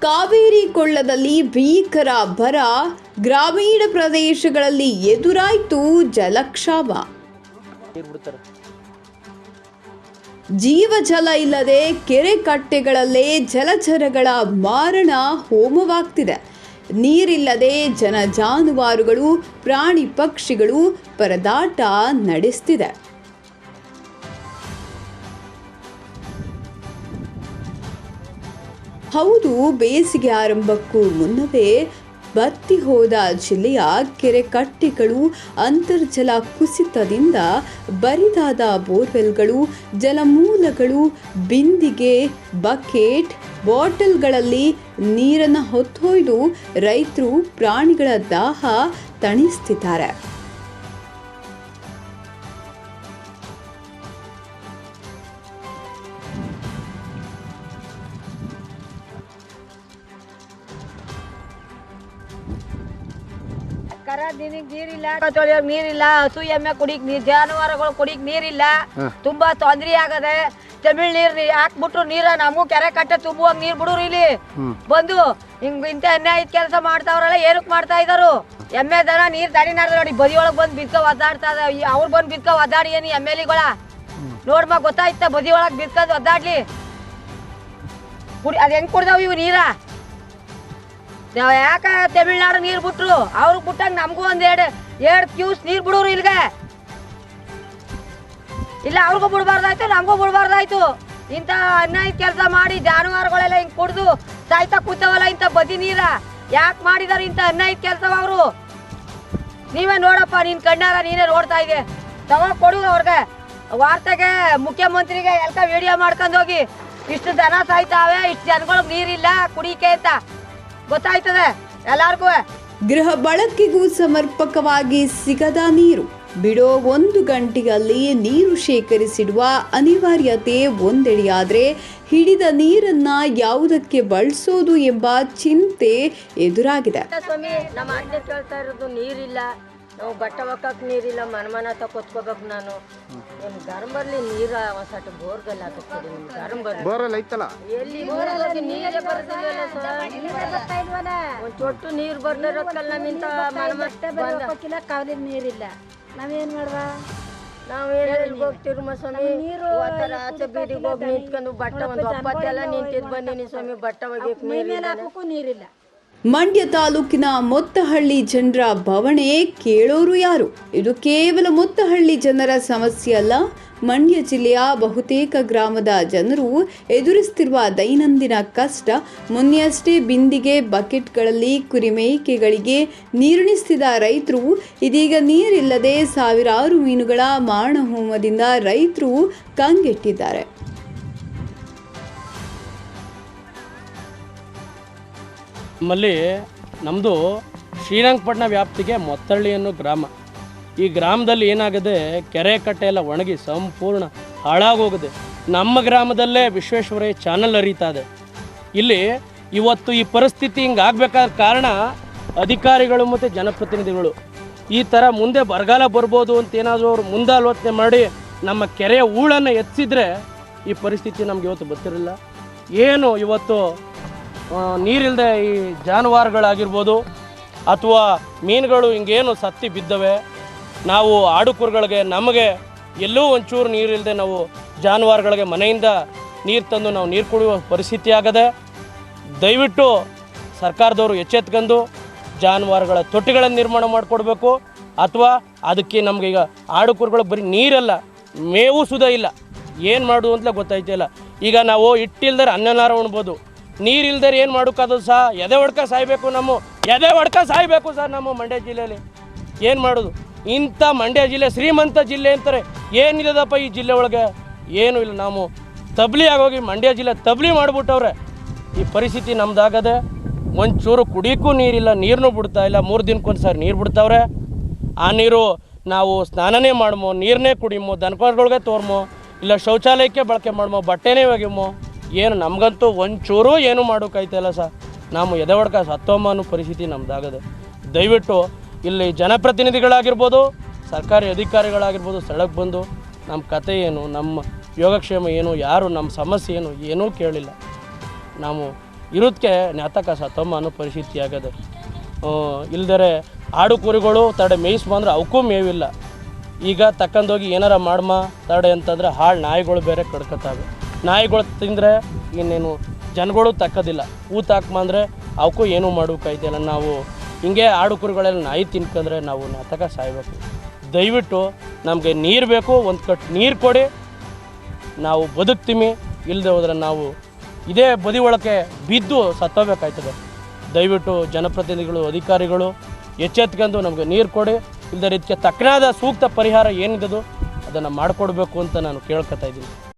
ಕಾವೇರಿ ಕೊಳ್ಳದಲ್ಲಿ ಭೀಕರ ಬರ ಗ್ರಾಮೀಣ ಪ್ರದೇಶಗಳಲ್ಲಿ ಎದುರಾಯಿತು ಜಲಕ್ಷಾಮ. ಜೀವಜಲ ಇಲ್ಲದೆ ಕೆರೆ ಕಟ್ಟೆಗಳಲ್ಲೇ ಜಲಚರಗಳ ಮಾರಣ ಹೋಮವಾಗ್ತಿದೆ. ನೀರಿಲ್ಲದೆ ಜನ ಜಾನುವಾರುಗಳು, ಪ್ರಾಣಿ ಪಕ್ಷಿಗಳು ಪರದಾಟ ನಡೆಸ್ತಿದೆ. ಹೌದು, ಬೇಸಿಗೆ ಆರಂಭಕ್ಕೂ ಮುನ್ನವೇ ಬತ್ತಿ ಹೋದ ಜಿಲ್ಲೆಯ ಕೆರೆ ಕಟ್ಟೆಗಳು ಅಂತರ್ಜಲ ಕುಸಿತದಿಂದ ಬರಿದಾದ ಬೋರ್ವೆಲ್ಗಳು, ಜಲಮೂಲಗಳು, ಬಿಂದಿಗೆ, ಬಕೆಟ್, ಬಾಟಲ್ಗಳಲ್ಲಿ ನೀರನ್ನು ಹೊತ್ತೊಯ್ದು ರೈತರು ಪ್ರಾಣಿಗಳ ದಾಹ ತಣಿಸ್ತಿದ್ದಾರೆ. ಕರ ನೀರಿಲ್ಲ ತೊಳೆಯೋ ನೀರಿಲ್ಲ ಹಸು ಎಮ್ಮೆ ಕುಡಿಕ್ ನೀರ್ ಜಾನುವಾರುಗಳು ಕುಡಿಕ್ ನೀರಿಲ್ಲ. ತುಂಬಾ ತೊಂದ್ರೆ ಆಗದೆ ತಮಿಳ್ ನೀರ್ ಹಾಕ್ಬಿಟ್ಟು ಹಾಕ್ಬಿಟ್ರು ನೀರ ನಮಗೂ ಕೆರೆ ಕಟ್ಟೆ ತುಂಬುವಾಗ ನೀರ್ ಬಿಡೋರು ಇಲ್ಲಿ. ಬಂದು ಹಿಂಗ್ ಇಂತ ಅನ್ಯಾಯ ಕೆಲಸ ಮಾಡ್ತಾವ್ರಲ್ಲ ಏನಕ್ ಮಾಡ್ತಾ ಇದಾರು? ಎಮ್ಮೆ ದನ ನೀರ್ ತಡಿ ನಾರ್ದ ನೋಡಿ ಬದಿ ಒಳಗ್ ಬಂದ್ ಬಿದ್ಕ ಒದ್ದಾಡ್ತಾ ಅವ್ರು ಬಂದ್ ಬಿದ್ಕ ಒದ್ದಾಡಿ ಏನಿ ಎಂ ಎಲ್ ಎಗಳ ನೋಡ್ಮ ಗೊತ್ತಾಯ್ತ ಬದಿ ಒಳಗ್ ಬಿದ್ಕದ್ ಒದ್ದಾಡ್ಲಿ? ಕುಡಿ ಅದ್ ಹೆಂಗ್ ಕುಡ್ದಾವ್ ಇವ್ ನೀರ? ನಾವ್ ಯಾಕ ತಮಿಳ್ನಾಡು ನೀರ್ ಬಿಟ್ರು? ಅವ್ರಿಗೆ ಬಿಟ್ಟಂಗ ನಮಗೂ ಒಂದ್ ಎರಡು, ಎರಡ್ ಕ್ಯೂಸ್ ನೀರ್ ಬಿಡೋರು ಇಲ್ಗ. ಇಲ್ಲ, ಅವ್ರಿಗೂ ಬಿಡ್ಬಾರ್ದಾಯ್ತು, ನಮಗೂ ಬಿಡ್ಬಾರ್ದಾಯ್ತು. ಇಂಥ ಅನ್ಯಾಯ ಕೆಲಸ ಮಾಡಿ ಜಾನುವಾರುಗಳೆಲ್ಲ ಹಿಂಗ್ ಕುಡ್ದು ಸಾಯ್ತಾ ಕೂತವಲ್ಲ ಇಂಥ ಬದಿ ನೀರ? ಯಾಕೆ ಮಾಡಿದಾರೆ ಇಂಥ ಅನ್ಯಾಯ ಕೆಲಸ ಅವರು? ನೀವೇ ನೋಡಪ್ಪ, ನಿನ್ ಕಣ್ಣಾಗ ನೀನೇ ನೋಡ್ತಾ ಇದೆ ತಗೋ, ಕೊಡು ಅವ್ರಿಗೆ. ವಾರ್ತೆಗೆ ಮುಖ್ಯಮಂತ್ರಿಗೆ ಎಲ್ಲ ವಿಡಿಯೋ ಮಾಡ್ಕೊಂಡು ಹೋಗಿ, ಇಷ್ಟು ಜನ ಸಾಯ್ತಾವೆ, ಇಷ್ಟು ಜನಗಳಿಗೆ ನೀರಿಲ್ಲ, ಕುಡಿಕೆ ಅಂತ. ಗೊತ್ತಾಯ್ತದೆ? ಎಲ್ಲಾರ್ಗೂ? ಗೃಹ ಬಳಕೆಗೂ ಸಮರ್ಪಕವಾಗಿ ಸಿಗದ ನೀರು. ಬಿಡೋ ಒಂದು ಗಂಟೆಯಲ್ಲಿ ನೀರು ಶೇಖರಿಸಿಡುವ ಅನಿವಾರ್ಯತೆ ಒಂದೆಡೆಯಾದ್ರೆ ಹಿಡಿದ ನೀರನ್ನ ಯಾವುದಕ್ಕೆ ಬಳಸೋದು ಎಂಬ ಚಿಂತೆ ಎದುರಾಗಿದೆ. ಸ್ವಾಮಿ ನಮ್ಮ ಕೇಳ್ತಾ ಇರೋದು ನೀರಿಲ್ಲ. ನಾವು ಬಟ್ಟೆ ಒಕ್ಕಕ್ಕೆ ನೀರಿಲ್ಲ ಮನಮನ ಮನ ಕೊತ್ಕೋಬೇಕು ನಾನು. ಏನು ಗರಂ ಬರ್ಲಿ ನೀರ ಒಂದ್ಸಟ್ಟು ಬೋರ್ಗಲ್ ಹಾಕಿ ನಿಮ್ಗೆ ಗರಂ ಬರ್ಲಿ ಬೋರಲ್ಲಿ ಐತಲ್ಲ? ಎಲ್ಲಿ ಬೋರಲ್ಲಿ ನೀರೇ ಬರ್ತಿಲ್ಲ ಒಂದ್ ಚೊಟ್ಟು ನೀರ್ ಬರ್ದಿರೋದ್ಕಲ್ಲ ನಮ್ಮಿಂತ ಮನ ಮತ್ತೆ ಹೋಗಕ್ಕಿಲ್ಲ ಕಾವಲಿನ ನೀರಿಲ್ಲ. ನಾವೇನ್ ಮಾಡುವ? ನಾವ್ ಎಲ್ಲಿ ಹೋಗ್ತಿರು ಸ್ವಾಮಿ? ನೀರು ಆಚೆ ಬೀದಿಗೆ ಹೋಗಿ ನಿಂತ್ಕೊಂಡು ಬಟ್ಟೆ ಒಂದು ಒಪ್ಪತ್ತೆಲ್ಲ ನಿಂತಿದ್ ಬಂದಿನಿ ಸ್ವಾಮಿ ಬಟ್ಟೆ ಒಗೆಯಕ್ ನೀರಿಲ್ಲ ಹಾಕಕ್ಕೂ ನೀರಿಲ್ಲ. ಮಂಡ್ಯ ತಾಲೂಕಿನ ಮೊತ್ತಹಳ್ಳಿ ಜನರ ಬವಣೆ ಕೇಳೋರು ಯಾರು? ಇದು ಕೇವಲ ಮೊತ್ತಹಳ್ಳಿ ಜನರ ಸಮಸ್ಯೆ ಅಲ್ಲ. ಮಂಡ್ಯ ಜಿಲ್ಲೆಯ ಬಹುತೇಕ ಗ್ರಾಮದ ಜನರು ಎದುರಿಸ್ತಿರುವ ದೈನಂದಿನ ಕಷ್ಟ. ಮೊನ್ನೆಯಷ್ಟೇ ಬಿಂದಿಗೆ ಬಕೆಟ್ಗಳಲ್ಲಿ ಕುರಿಮೇಕೆಗಳಿಗೆ ನೀರುಣಿಸ್ತಿದ ರೈತರು, ಇದೀಗ ನೀರಿಲ್ಲದೆ ಸಾವಿರಾರು ಮೀನುಗಳ ಮಾರಣಹೋಮದಿಂದ ರೈತರು ಕಂಗೆಟ್ಟಿದ್ದಾರೆ. ನಮ್ಮಲ್ಲಿ ನಮ್ಮದು ಶ್ರೀರಂಗಪಟ್ಟಣ ವ್ಯಾಪ್ತಿಗೆ ಮೊತ್ತಳ್ಳಿ ಅನ್ನೋ ಗ್ರಾಮ. ಈ ಗ್ರಾಮದಲ್ಲಿ ಏನಾಗಿದೆ? ಕೆರೆ ಕಟ್ಟೆ ಎಲ್ಲ ಒಣಗಿ ಸಂಪೂರ್ಣ ಹಾಳಾಗೋಗಿದೆ. ನಮ್ಮ ಗ್ರಾಮದಲ್ಲೇ ವಿಶ್ವೇಶ್ವರಯ್ಯ ಚಾನಲ್ ಅರಿತಾ ಇದೆ. ಇಲ್ಲಿ ಇವತ್ತು ಈ ಪರಿಸ್ಥಿತಿ ಹಿಂಗಾಗಬೇಕಾದ ಕಾರಣ ಅಧಿಕಾರಿಗಳು ಮತ್ತು ಜನಪ್ರತಿನಿಧಿಗಳು ಈ ಥರ ಮುಂದೆ ಬರಗಾಲ ಬರ್ಬೋದು ಅಂತ ಏನಾದರೂ ಮುಂದೆ ಮುಂದಾಲೋಚನೆ ಮಾಡಿ ನಮ್ಮ ಕೆರೆಯ ಹೂಳನ್ನು ಎತ್ತಿಸಿದ್ರೆ ಈ ಪರಿಸ್ಥಿತಿ ನಮ್ಗೆ ಇವತ್ತು ಗೊತ್ತಿರಲಿಲ್ಲ ಏನು ಇವತ್ತು ನೀರಿಲ್ಲದೆ ಈ ಜಾನುವಾರುಗಳಾಗಿರ್ಬೋದು ಅಥವಾ ಮೀನುಗಳು ಹಿಂಗೇನು ಸತ್ತಿ ಬಿದ್ದವೆ, ನಾವು ಆಡುಕುರುಗಳಿಗೆ ನಮಗೆ ಎಲ್ಲೂ ಒಂಚೂರು ನೀರಿಲ್ಲದೆ ನಾವು ಜಾನುವಾರುಗಳಿಗೆ ಮನೆಯಿಂದ ನೀರು ತಂದು ನಾವು ನೀರು ಕುಡಿಯುವ ಪರಿಸ್ಥಿತಿ ಆಗದೆ, ದಯವಿಟ್ಟು ಸರ್ಕಾರದವರು ಎಚ್ಚೆತ್ಕೊಂಡು ಜಾನುವಾರುಗಳ ತೊಟ್ಟಿಗಳನ್ನು ನಿರ್ಮಾಣ ಮಾಡಿಕೊಡ್ಬೇಕು. ಅಥವಾ ಅದಕ್ಕೆ ನಮ್ಗೆ ಈಗ ಆಡುಕುರುಗಳಿಗೆ ಬರೀ ನೀರಲ್ಲ, ಮೇವು ಸುದ ಇಲ್ಲ. ಏನು ಮಾಡೋದು ಅಂತಲೇ ಗೊತ್ತಾಯ್ತಿಲ್ಲ. ಈಗ ನಾವು ಹಿಟ್ಟಿಲ್ದರೆ ಅನ್ನನಾರ ಉಣ್ಬೋದು. ನೀರಿಲ್ದರೆ ಏನು ಮಾಡೋಕ್ಕಾದ್ರು ಸಹ ಎದೆ ಹೊಡ್ಕ ಸಾಯ್ಬೇಕು ನಮ್ಮ, ಎದೆ ಹೊಡ್ಕ ಸಾಯ್ಬೇಕು ಸರ್ ನಮ್ಮ ಮಂಡ್ಯ ಜಿಲ್ಲೆಯಲ್ಲಿ. ಏನು ಮಾಡೋದು? ಇಂಥ ಮಂಡ್ಯ ಜಿಲ್ಲೆ, ಶ್ರೀಮಂತ ಜಿಲ್ಲೆ ಅಂತಾರೆ. ಏನಿಲ್ಲದಪ್ಪ ಈ ಜಿಲ್ಲೆ ಒಳಗೆ? ಏನೂ ಇಲ್ಲ. ನಾವು ತಬ್ಲಿ ಆಗೋಗಿ ಮಂಡ್ಯ ಜಿಲ್ಲೆ ತಬ್ಲಿ ಮಾಡಿಬಿಟ್ಟವ್ರೆ. ಈ ಪರಿಸ್ಥಿತಿ ನಮ್ದಾಗದೆ ಒಂಚೂರು ಕುಡಿಯೋಕ್ಕೂ ನೀರಿಲ್ಲ ನೀರನ್ನೂ ಬಿಡ್ತಾ ಇಲ್ಲ. ಮೂರು ದಿನಕ್ಕೊಂದು ಸಾರಿ ನೀರು ಬಿಡ್ತಾವ್ರೆ. ಆ ನೀರು ನಾವು ಸ್ನಾನನೇ ಮಾಡ್ಮೋ ನೀರನ್ನೇ ಕುಡಿಮೋ, ದನಕರುಗಳಿಗೆ ತೋರ್ಮೋ, ಇಲ್ಲ ಶೌಚಾಲಯಕ್ಕೆ ಬಳಕೆ ಮಾಡ್ಮೋ, ಬಟ್ಟೆನೇ ಒಗಿಮೋ ಏನು ನಮಗಂತೂ ಒಂಚೂರು ಏನೂ ಮಾಡೋಕ್ಕಾಯ್ತಲ್ಲ ಸರ್. ನಾವು ಎದೆ ಹೊಡ್ಕ ಸತ್ತೋಮ ಪರಿಸ್ಥಿತಿ ನಮ್ದಾಗದೆ. ದಯವಿಟ್ಟು ಇಲ್ಲಿ ಜನಪ್ರತಿನಿಧಿಗಳಾಗಿರ್ಬೋದು, ಸರ್ಕಾರಿ ಅಧಿಕಾರಿಗಳಾಗಿರ್ಬೋದು, ಸ್ಥಳಕ್ಕೆ ಬಂದು ನಮ್ಮ ಕತೆ ಏನು, ನಮ್ಮ ಯೋಗಕ್ಷೇಮ ಏನು, ಯಾರು, ನಮ್ಮ ಸಮಸ್ಯೆ ಏನು, ಏನೂ ಕೇಳಿಲ್ಲ. ನಾವು ಇರೋದಕ್ಕೆ ಜ್ಞಾತಕ ಸತ್ತೋಮ ಅನ್ನೋ ಪರಿಸ್ಥಿತಿ ಆಗದೆ. ಇಲ್ದರೆ ಆಡು ಕುರಿಗಳು ತಡೆ ಮೇಯ್ಸ್ ಬಂದ್ರೆ ಅವಕ್ಕೂ ಮೇವಿಲ್ಲ. ಈಗ ತಕ್ಕಂದೋಗಿ ಏನಾರ ಮಾಡಮ್ಮ ತಡೆ ಅಂತಂದ್ರೆ ಹಾಳು ನಾಯಿಗಳು ಬೇರೆ ಕಡ್ಕೊತಾವೆ. ನಾಯಿಗಳು ತಿಂದರೆ ಇನ್ನೇನು ಜನಗಳು ತಕ್ಕೋದಿಲ್ಲ ಊತ ಹಾಕ್ಬಂದ್ರೆ ಅವಕ್ಕೂ ಏನೂ ಮಾಡೋಕ್ಕಾಯ್ತಿಲ್ಲ ನಾವು ಹಿಂಗೆ ಆಡು ಕುರಿಗಳೆಲ್ಲ ನಾಯಿ ತಿನ್ಕೊಂಡ್ರೆ ನಾವು ನಾಟಕ ಸಾಯ್ಬೇಕು. ದಯವಿಟ್ಟು ನಮಗೆ ನೀರು ಬೇಕು, ಒಂದು ಕಟ್ ನೀರು ಕೊಡಿ. ನಾವು ಬದುಕ್ತೀವಿ ಇಲ್ಲದೆ ಹೋದ್ರೆ ನಾವು ಇದೇ ಬದಿ ಒಳಕ್ಕೆ ಬಿದ್ದು ಸತ್ತೋಗ್ಬೇಕಾಯ್ತದೆ. ದಯವಿಟ್ಟು ಜನಪ್ರತಿನಿಧಿಗಳು, ಅಧಿಕಾರಿಗಳು ಎಚ್ಚೆತ್ಕೊಂಡು ನಮಗೆ ನೀರು ಕೊಡಿ. ಇಲ್ಲದೆ ಇದಕ್ಕೆ ತಕ್ಕನಾದ ಸೂಕ್ತ ಪರಿಹಾರ ಏನಿದದು ಅದನ್ನು ಮಾಡಿಕೊಡ್ಬೇಕು ಅಂತ ನಾನು ಕೇಳ್ಕೊತಾ ಇದ್ದೀನಿ.